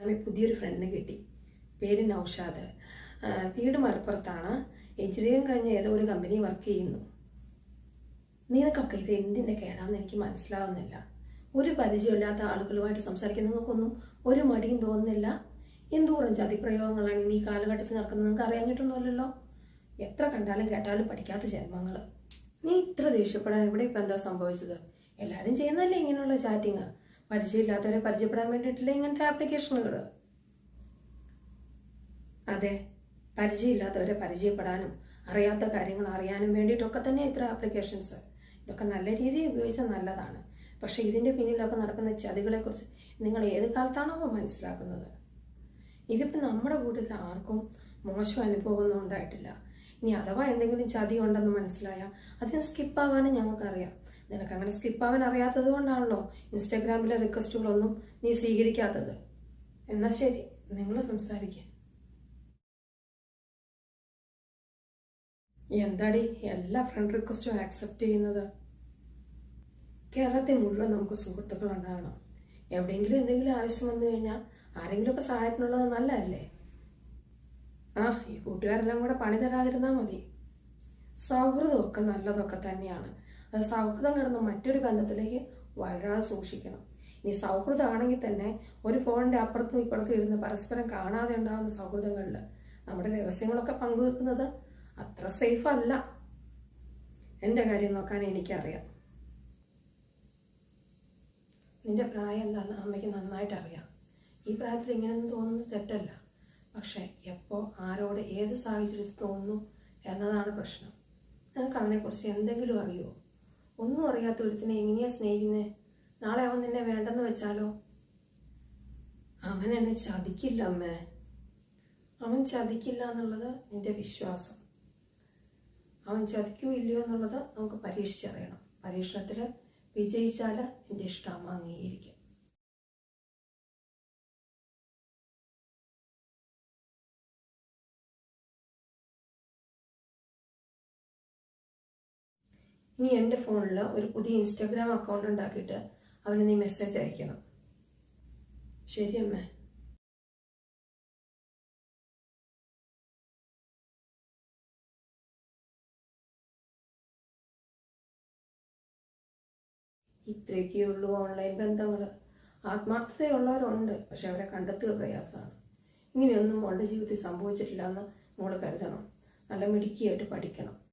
അമ്മ പുതിയൊരു ഫ്രണ്ടിനെ കിട്ടി. പേര് നൗഷാദ്. വീട് മലപ്പുറത്താണ്. എഞ്ചിനീയറിംഗ് കഴിഞ്ഞ് ഏതോ ഒരു കമ്പനി വർക്ക് ചെയ്യുന്നു. നിനക്കൊക്കെ ഇത് എന്തിന്റെ കേടാന്ന് എനിക്ക് മനസ്സിലാവുന്നില്ല. ഒരു പരിചയമില്ലാത്ത ആളുകളുമായിട്ട് സംസാരിക്കുന്നവർക്കൊന്നും ഒരു മടിയും തോന്നുന്നില്ല? എന്തോരം ചതിപ്രയോഗങ്ങളാണ് ഇന്ന് കാലഘട്ടത്തിൽ നടക്കുന്നത്? നിങ്ങൾക്ക് അറിയാഞ്ഞിട്ടൊന്നുമല്ലല്ലോ എത്ര കണ്ടാലും കേട്ടാലും പഠിക്കാത്ത ജന്മങ്ങൾ നീ ഇത്ര ദേഷ്യപ്പെടാൻ ഇവിടെ ഇപ്പം എന്താ സംഭവിച്ചത്? എല്ലാവരും ചെയ്യുന്നതല്ലേ ഇങ്ങനെയുള്ള ചാറ്റിങ് പരിചയമില്ലാത്തവരെ പരിചയപ്പെടാൻ വേണ്ടിയിട്ടില്ല ഇങ്ങനത്തെ ആപ്ലിക്കേഷനുകൾ അതെ പരിചയമില്ലാത്തവരെ പരിചയപ്പെടാനും അറിയാത്ത കാര്യങ്ങൾ അറിയാനും വേണ്ടിയിട്ടൊക്കെ തന്നെ ഇത്ര ആപ്ലിക്കേഷൻസ് ഇതൊക്കെ നല്ല രീതിയിൽ ഉപയോഗിച്ചാൽ നല്ലതാണ്. പക്ഷേ ഇതിന്റെ പിന്നിലൊക്കെ നടക്കുന്ന ചതികളെക്കുറിച്ച് നിങ്ങൾ ഏത് കാലത്താണോ മനസ്സിലാക്കുന്നത്? ഇതിപ്പോൾ നമ്മുടെ കൂട്ടത്തിൽ ആർക്കും മോശം അനുഭവമൊന്നും ഉണ്ടായിട്ടില്ല. ഇനി അഥവാ എന്തെങ്കിലും ചതി ഉണ്ടെന്ന് മനസ്സിലായാൽ അതിന് സ്കിപ്പാവാനും ഞങ്ങൾക്കറിയാം. നിനക്ക് അങ്ങനെ സ്കിപ്പ് ആവാൻ അറിയാത്തത് കൊണ്ടാണല്ലോ ഇൻസ്റ്റാഗ്രാമിലെ റിക്വസ്റ്റുകളൊന്നും നീ സ്വീകരിക്കാത്തത്. എന്നാ ശരി നിങ്ങൾ സംസാരിക്കുക എന്താടി എല്ലാ ഫ്രണ്ട് റിക്വസ്റ്റും ആക്സെപ്റ്റ് ചെയ്യുന്നത്? കേരളത്തിൽ മുഴുവൻ നമുക്ക് സുഹൃത്തുക്കൾ ഉണ്ടാകണം എവിടെയെങ്കിലും എന്തെങ്കിലും ആവശ്യം വന്നു കഴിഞ്ഞാൽ ആരെങ്കിലുമൊക്കെ സഹായത്തിനുള്ളത് നല്ലതല്ലേ? ആ ഈ കൂട്ടുകാരെല്ലാം കൂടെ പണി തരാതിരുന്നാൽ മതി. സൗഹൃദമൊക്കെ നല്ലതൊക്കെ തന്നെയാണ്. സൗഹൃദം കിടന്ന മറ്റൊരു ബന്ധത്തിലേക്ക് വളരാതെ സൂക്ഷിക്കണം. ഇനി സൗഹൃദമാണെങ്കിൽ തന്നെ ഒരു ഫോണിന്റെ അപ്പുറത്തും ഇപ്പുറത്തും ഇരുന്ന് പരസ്പരം കാണാതെ ഉണ്ടാകുന്ന സൗഹൃദങ്ങളിൽ നമ്മുടെ രഹസ്യങ്ങളൊക്കെ പങ്കുവെക്കുന്നത് അത്ര സേഫ് അല്ല. എന്റെ കാര്യം നോക്കാൻ എനിക്കറിയാം. നിന്റെ പ്രായം എന്താണെന്ന് അമ്മയ്ക്ക് നന്നായിട്ട് അറിയാം. ഈ പ്രായത്തിൽ ഇങ്ങനെയൊന്നും തോന്നുന്നത് തെറ്റല്ല. പക്ഷേ എപ്പോൾ ആരോട് ഏത് സാഹചര്യത്തിൽ തോന്നുന്നു എന്നതാണ് പ്രശ്നം. നിനക്ക് അവനെക്കുറിച്ച് എന്തെങ്കിലും അറിയുമോ ഒന്നും അറിയാത്ത ഒരുത്തിനെ എങ്ങനെയാ സ്നേഹിക്കുന്നത് നാളെ അവൻ നിന്നെ വേണ്ടെന്ന് വെച്ചാലോ? അവൻ എന്നെ ചതിക്കില്ല അമ്മേ. അവൻ ചതിക്കില്ല എന്നുള്ളത് നിന്റെ വിശ്വാസം. അവൻ ചതിക്കോ ഇല്ലയോ എന്നുള്ളത് നമുക്ക് പരീക്ഷിച്ചറിയണം. പരീക്ഷണത്തിൽ വിജയിച്ചാൽ നിന്റെ ഇഷ്ടം അംഗീകരിക്കും ഇനി എന്റെ ഫോണിൽ ഒരു പുതിയ ഇൻസ്റ്റാഗ്രാം അക്കൗണ്ട് ഉണ്ടാക്കിയിട്ട് അവന് നീ മെസ്സേജ് അയക്കണം. ശരി അമ്മേ. ഇത്രയൊക്കെ ഉള്ളൂ ഓൺലൈൻ ബന്ധങ്ങൾ ആത്മാർത്ഥതയുള്ളവരുണ്ട് പക്ഷെ അവരെ കണ്ടെത്തുക പ്രയാസമാണ്. ഇങ്ങനെയൊന്നും മോളുടെ ജീവിതത്തിൽ സംഭവിച്ചിട്ടില്ല എന്ന് മോൾ കരുതണം. നല്ല മിടുക്കിയായിട്ട് പഠിക്കണം.